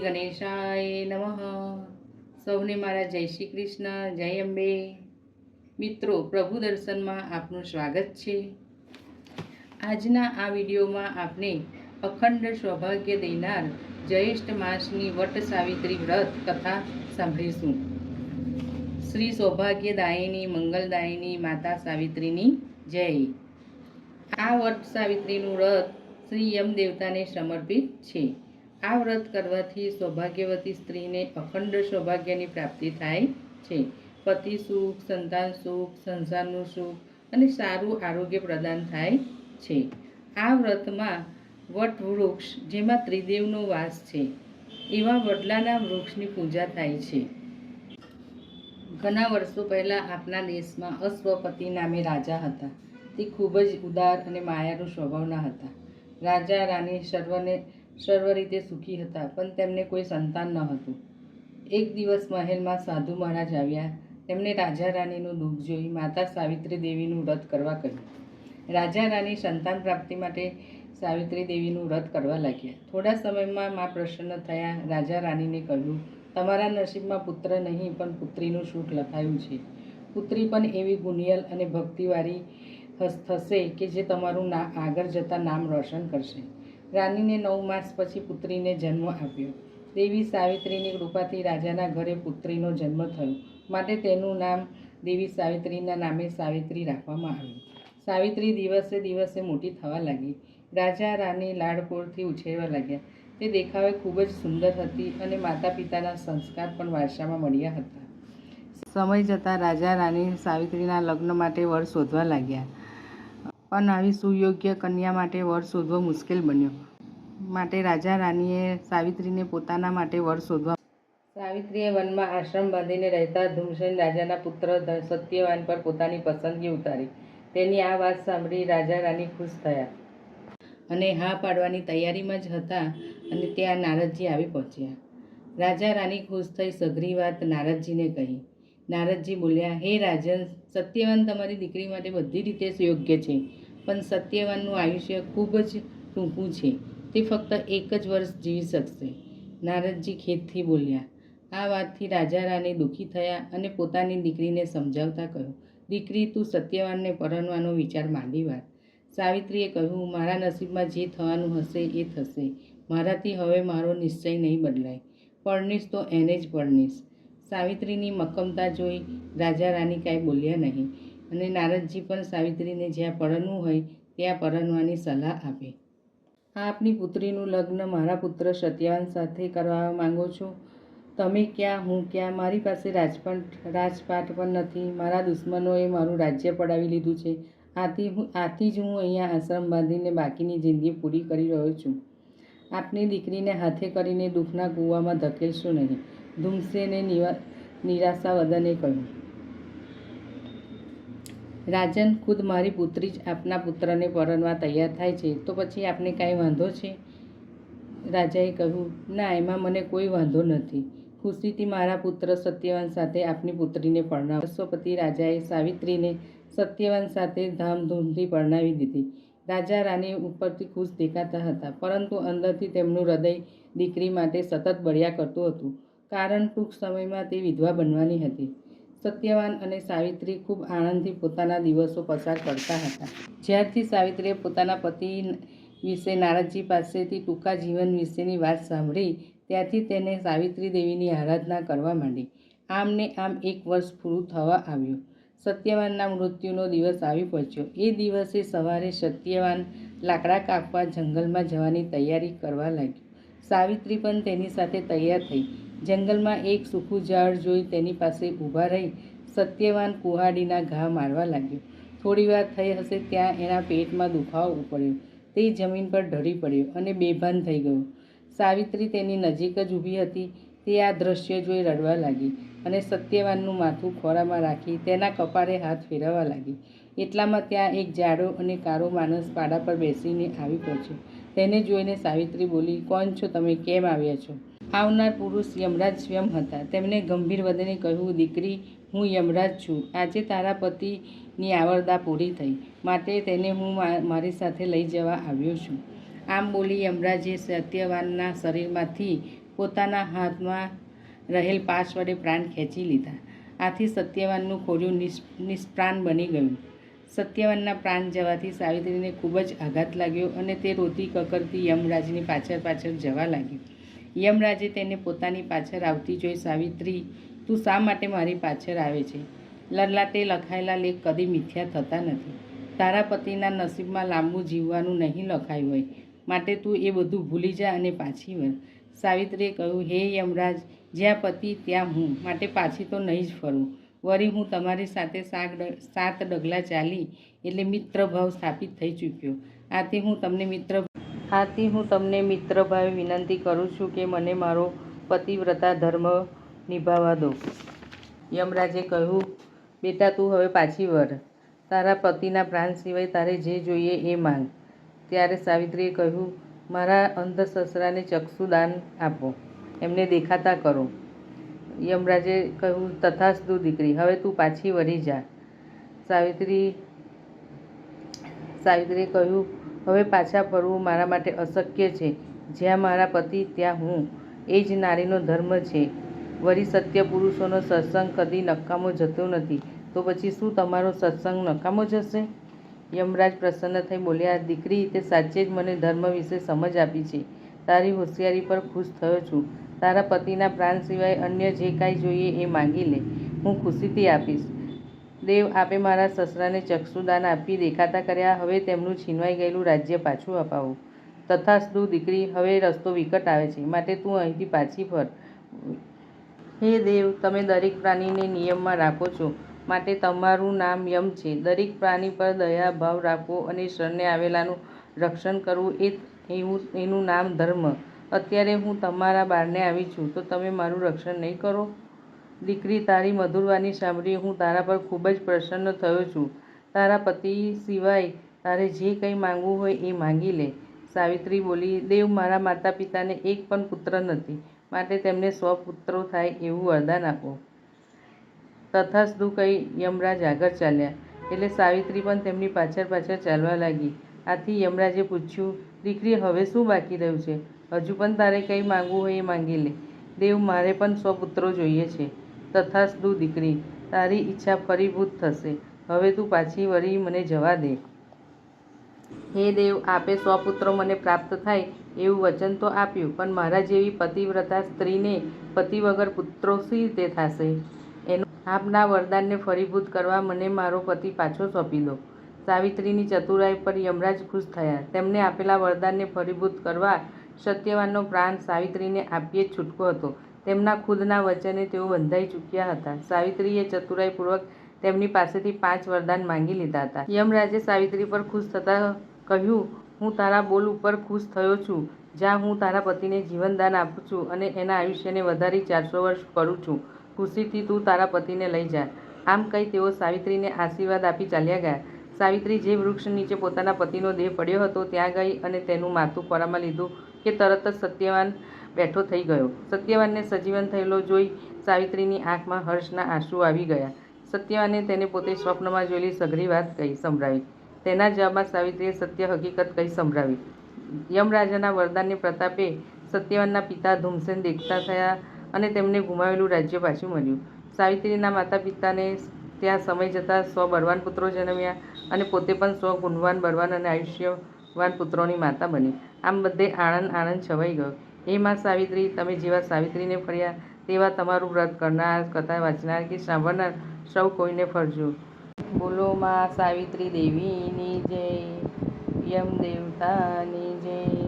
ગણેશાય નમઃ. સૌને મારા જય શ્રી કૃષ્ણ, જય અંબે. મિત્રો, પ્રભુ દર્શનમાં આપનું સ્વાગત છે. આજના આ વિડીયોમાં આપણે અખંડ સૌભાગ્ય દેનાર જ્યેષ્ઠ માસની વટ સાવિત્રી વ્રત કથા સાંભળીશું. શ્રી સૌભાગ્યદાયિની, મંગલદાયિની માતા સાવિત્રીની જય. આ વટ સાવિત્રીનું વ્રત શ્રી યમ દેવતાને સમર્પિત છે. આ વ્રત કરવાથી સૌભાગ્યવતી સ્ત્રીને અખંડ સૌભાગ્યની પ્રાપ્તિ થાય છે. પતિ સુખ, સંતાન સુખ, સંસારનું સુખ અને સારું આરોગ્ય પ્રદાન થાય છે. આ વ્રતમાં વટવૃક્ષ જેમાં ત્રિદેવનો વાસ છે, એવા વડલાના વૃક્ષની પૂજા થાય છે. ઘણા વર્ષો પહેલાં આપણા દેશમાં અશ્વપતિ નામે રાજા હતા. તે ખૂબ જ ઉદાર અને માયાળુ સ્વભાવના હતા. રાજા રાણી સર્વને સર્વ રીતે સુખી હતા, પણ તેમને કોઈ સંતાન ન હતું. એક દિવસ મહેલમાં સાધુ મહારાજ આવ્યા. તેમણે રાજા રાણીનું દુઃખ જોઈ માતા સાવિત્રી દેવીનું વ્રત કરવા કહ્યું. રાજા રાણી સંતાન પ્રાપ્તિ માટે સાવિત્રી દેવીનું વ્રત કરવા લાગ્યા. થોડા સમયમાં મા પ્રસન્ન થયા. રાજા રાણીને કહ્યું, તમારા નસીબમાં પુત્ર નહીં, પણ પુત્રીનું સુખ લખાયું છે. પુત્રી પણ એવી ગુનિયલ અને ભક્તિવાળી થશે કે જે તમારું ના, આગળ જતાં નામ રોશન કરશે. રાણીને નવ માસ પછી પુત્રીને જન્મ આપ્યો. દેવી સાવિત્રીની કૃપાથી રાજાના ઘરે પુત્રીનો જન્મ થયો. માટે તેનું નામ દેવી સાવિત્રીના નામે સાવિત્રી રાખવામાં આવ્યું. સાવિત્રી દિવસે દિવસે મોટી થવા લાગી. રાજા રાની લાડકોળથી ઉછેરવા લાગ્યા. તે દેખાવે ખૂબ જ સુંદર હતી અને માતા પિતાના સંસ્કાર પણ વારસામાં મળ્યા હતા. સમય જતાં રાજા રાની સાવિત્રીના લગ્ન માટે વર શોધવા લાગ્યા. પણ આવી સુયોગ્ય કન્યા માટે વર શોધવો મુશ્કેલ બન્યો. માટે રાજા રાણીએ સાવિત્રીને પોતાના માટે વર શોધવા સાવિત્રીએ વનમાં આશ્રમ બાંધીને રહેતા ધૂમસેન રાજાના પુત્ર સત્યવાન પર પોતાની પસંદગી ઉતારી. તેની આ વાત સાંભળી રાજા રાણી ખુશ થયા. અને હા પાડવાની તૈયારીમાં જ હતા અને ત્યાં નારદજી આવી પહોંચ્યા. રાજા રાણી ખુશ થઈ સઘરી વાત નારદજીને કહી. નારદજી બોલ્યા, હે રાજન સત્યવાન તમારી દીકરી માટે બધી રીતે યોગ્ય છે, પણ સત્યવાનનું આયુષ્ય ખૂબ જ ટૂંકું છે. તે ફક્ત એક જ વર્ષ જીવી શકશે. નારદજી ખેદથી બોલ્યા, આ વાતથી રાજા રાની દુઃખી થયા અને પોતાની દીકરીને સમજાવતા કહ્યું, દીકરી, તું સત્યવાનને પરણવાનો વિચાર માંડી વાર સાવિત્રીએ કહ્યું, મારા નસીબમાં જે થવાનું હશે એ થશે. મારાથી હવે મારો નિશ્ચય નહીં બદલાય. પરણીશ તો એને જ પરણીશ. સાવિત્રીની મક્કમતા જોઈ રાજા રાણી કાંઈ બોલ્યા નહીં અને નારદજી પણ સાવિત્રીને જ્યાં પરણવું હોય ત્યાં પરણવાની સલાહ આપે. આપની પુત્રીનું લગ્ન મારા પુત્ર સત્યવાન સાથે કરવા માંગો છો? તમે ક્યાં? હું ક્યાં? મારી પાસે રાજપાટ રાજપાટ પણ નથી. મારા દુશ્મનોએ મારું રાજ્ય પડાવી લીધું છે. આથી હું, આથી જ હું અહીંયા આશ્રમ બાંધીને બાકીની જિંદગી પૂરી કરી રહ્યો છું. આપની દીકરીને હાથે કરીને દુઃખના કૂવામાં ધકેલશો નહીં. ધૂમસેને નિરાશા વદને કહ્યું, રાજન, ખુદ મારી પુત્રી જ આપના પુત્રને પરણવા તૈયાર થાય છે, તો પછી આપને કાંઈ વાંધો છે? રાજાએ કહ્યું, ના, એમાં મને કોઈ વાંધો નથી. ખુશીથી મારા પુત્ર સત્યવાન સાથે આપની પુત્રીને પરણાવ. અશ્વપતિ રાજાએ સાવિત્રીને સત્યવાન સાથે ધામધૂમથી પરણાવી દીધી. રાજા રાની ઉપરથી ખુશ દેખાતા હતા, પરંતુ અંદરથી તેમનું હૃદય દીકરી માટે સતત બળ્યા કરતું હતું. કારણ ટૂંક સમયમાં તે વિધવા બનવાની હતી. સત્યવાન અને સાવિત્રી ખૂબ આનંદથી પોતાના દિવસો પસાર કરતા હતા. જ્યારથી સાવિત્રીએ પોતાના પતિ વિશે નારદજી પાસેથી ટૂંકા જીવન વિશેની વાત સાંભળી, ત્યારથી તેને સાવિત્રી દેવીની આરાધના કરવા માંડી. આમને આમ એક વર્ષ પૂરું થવા આવ્યું. સત્યવાનના મૃત્યુનો દિવસ આવી પહોંચ્યો. એ દિવસે સવારે સત્યવાન લાકડા કાપવા જંગલમાં જવાની તૈયારી કરવા લાગ્યો. સાવિત્રી પણ તેની સાથે તૈયાર થઈ. જંગલમાં એક સૂકું ઝાડ જોઈ તેની પાસે ઊભા રહી સત્યવાન કુહાડીના ઘા મારવા લાગ્યો. થોડી વાર થઈ હશે ત્યાં એના પેટમાં દુખાવો પડ્યો તે જમીન પર ઢળી પડ્યો અને બેભાન થઈ ગયો. સાવિત્રી તેની નજીક જ ઊભી હતી. તે આ દ્રશ્ય જોઈ રડવા લાગી અને સત્યવાનનું માથું ખોરામાં રાખી તેના કપાળે હાથ ફેરવવા લાગી. એટલામાં ત્યાં એક જાડો અને કાળો માણસ પાડા પર બેસીને આવી પહોંચ્યો. તેને જોઈને સાવિત્રી બોલી, કોણ છો તમે? કેમ આવ્યા છો? આવનાર પુરુષ યમરાજ સ્વયં હતા. તેમણે ગંભીર વદને કહ્યું, દીકરી, હું યમરાજ છું. આજે તારા પતિની આવરદા પૂરી થઈ. માટે તેને હું મારી સાથે લઈ જવા આવ્યો છું. આમ બોલી યમરાજે સત્યવાનના શરીરમાંથી પોતાના હાથમાં રહેલ પાશ વડે પ્રાણ ખેંચી લીધા. આથી સત્યવાનનું ખોડિયું નિષ નિષ્પ્રાણ બની ગયું. સત્યવાનના પ્રાણ જવાથી સાવિત્રીને ખૂબ જ આઘાત લાગ્યો અને તે રોતી કકરતી યમરાજની પાછળ પાછળ જવા લાગી યમરાજે તેને પોતાની પાછળ આવતી જોઈ, સાવિત્રી, તું શા માટે મારી પાછળ આવે છે? લલાટે લખાયેલા લેખ કદી મિથ્યા થતા નથી. તારા પતિના નસીબમાં લાંબુ જીવવાનું નહીં લખાયું હોય. માટે તું એ બધું ભૂલી જા અને પાછી વળ. સાવિત્રીએ કહ્યું, હે યમરાજ, જ્યાં પતિ ત્યાં હું. માટે પાછી તો નહીં જ ફરું. વળી હું તમારી સાથે સાત સાત ડગલા ચાલી એટલે મિત્રભાવ સ્થાપિત થઈ ચૂક્યો. આથી હું તમને મિત્ર આથી હું તમને મિત્રભાવે વિનંતી કરું છું કે મને મારો પતિવ્રતા ધર્મ નિભાવવા દો. યમરાજે કહ્યું, બેટા, તું હવે પાછી વર તારા પતિના પ્રાણ સિવાય તારે જે જોઈએ એ માંગ. ત્યારે સાવિત્રીએ કહ્યું, મારા અંધ સસરાને ચક્ષુદાન આપો. એમને દેખાતા કરો. યમરાજે કહ્યું, તથાસ્તુ, દીકરી, હવે તું પાછી વળી જા. સાવિત્રી, સાવિત્રીએ કહ્યું હવે પાછા ફરવું મારા માટે અશક્ય છે. જ્યાં મારા પતિ, ત્યાં હું. એ જ નારીનો ધર્મ છે. વળી સત્ય પુરુષોનો સત્સંગ કદી નકામો જતો નથી. તો પછી શું તમારો સત્સંગ નકામો જશે યમરાજ પ્રસન્ન થઈ બોલ્યા, દીકરી, તે સાચે જ મને ધર્મ વિશે સમજ આપી છે. તારી હોશિયારી પર ખુશ થયો છું. તારા પતિના પ્રાણ સિવાય અન્ય જે કાંઈ જોઈએ એ માંગી લે. હું ખુશીથી આપીશ. દેવ આપે મારા સસરાને ચક્ષુદાન આપી દેખાતા કર્યા. હવે તેમનું છીનવાઈ ગયેલું રાજ્ય પાછું અપાવું. તથાસ્તુ દીકરી, હવે રસ્તો વિકટ આવે છે. માટે તું અહીંથી પાછી ફર. હે દેવ, તમે દરેક પ્રાણીને નિયમમાં રાખો છો. માટે તમારું નામ યમ છે. દરેક પ્રાણી પર દયા, ભાવ રાખવો અને શરણે આવેલાનું રક્ષણ કરવું એ એવું, એનું નામ ધર્મ. અત્યારે હું તમારા બારને આવી છું. તો તમે મારું રક્ષણ નહીં કરો? દીકરી તારી મધુરવાણી સાંભળી હું તારા પર ખૂબ જ પ્રસન્ન થયો છું. તારા પતિ સિવાય તારે જે કંઈ માંગવું હોય એ માંગી લે. સાવિત્રી બોલી, દેવ મારા માતા પિતાને એક પણ પુત્ર નથી. માટે તેમને સ્વપુત્રો પુત્રો થાય એવું વરદાન આપો. તથાસ્તુ કહી યમરાજ આગળ ચાલ્યા. એટલે સાવિત્રી પણ તેમની પાછળ પાછળ ચાલવા લાગી. આથી યમરાજે પૂછ્યું, દીકરી, હવે શું બાકી રહ્યું છે? હજુ પણ તારે કંઈ માંગવું હોય એ માંગી લે. દેવ, મારે પણ સ્વપુત્રો પુત્રો જોઈએ છે. તથાસ્તુ દીકરી, તારી ઈચ્છા ફરીભૂત થશે. હવે તું પાછી વળી મને જવા દે. હે દેવ, આપે સો પુત્રો મને પ્રાપ્ત થાય એવું વચન તો આપ્યું, પણ મારા જેવી પતિવ્રતા સ્ત્રીને પતિ વગર પુત્રો શી રીતે થશે? એનું આપના વરદાનને ફરીભૂત કરવા મને મારો પતિ પાછો સોંપી દો. સાવિત્રીની ચતુરાઈ પર યમરાજ ખુશ થયા. તેમને આપેલા વરદાનને ફરીભૂત કરવા સત્યવાનનો પ્રાણ સાવિત્રીને આપીએ જ છૂટકો હતો. તેમના ખુદના વચને તેઓ બંધાઈ ચૂક્યા હતા. સાવિત્રીએ ચતુરાઈપૂર્વક તેમની પાસેથી પાંચ વરદાન માંગી લીધા હતા. યમરાજે સાવિત્રી પર ખુશ થતાં કહ્યું, હું તારા બોલ ઉપર ખુશ થયો છું. જ્યાં હું તારા પતિને જીવનદાન આપું છું અને એના આયુષ્યને વધારી ચારસો વર્ષ કરું છું. ખુશીથી તું તારા પતિને લઈ જા. આમ કહી તેઓ સાવિત્રીને આશીર્વાદ આપી ચાલ્યા ગયા. સાવિત્રી જે વૃક્ષ નીચે પોતાના પતિનો દેહ પડ્યો હતો, ત્યાં ગઈ અને તેનું માથું ખોરામાં લીધું કે તરત જ સત્યવાન બેઠો થઈ ગયો. સત્યવાનને સજીવન થયેલો જોઈ સાવિત્રીની આંખમાં હર્ષના આંસુ આવી ગયા. સત્યવાને તેને પોતે સ્વપ્નમાં જોયેલી સઘરી વાત કહી સંભળાવી. તેના જવાબમાં સાવિત્રીએ સત્ય હકીકત કહી સંભળાવી. યમરાજાના વરદાનને પ્રતાપે સત્યવાનના પિતા ધૂમસેન દેખતા થયા અને તેમને ગુમાવેલું રાજ્ય પાછું મળ્યું. સાવિત્રીના માતા પિતાને ત્યાં સમય જતાં સ્વ બળવાન પુત્રો જન્મ્યા અને પોતે પણ સ્વ ગુણવાન બળવાન અને આયુષ્યવાન પુત્રોની માતા બની. આમ બધે આનંદ આનંદ છવાઈ ગયો. હે માં સાવિત્રી, તમે જેવા સાવિત્રીને ફર્યા તેવા તમારું વ્રત કરનાર, કથા વાંચનાર કે સાંભળનાર, સૌ કોઈને ફરજો. બોલો માં સાવિત્રી દેવીની જય, યમ દેવતાની જય.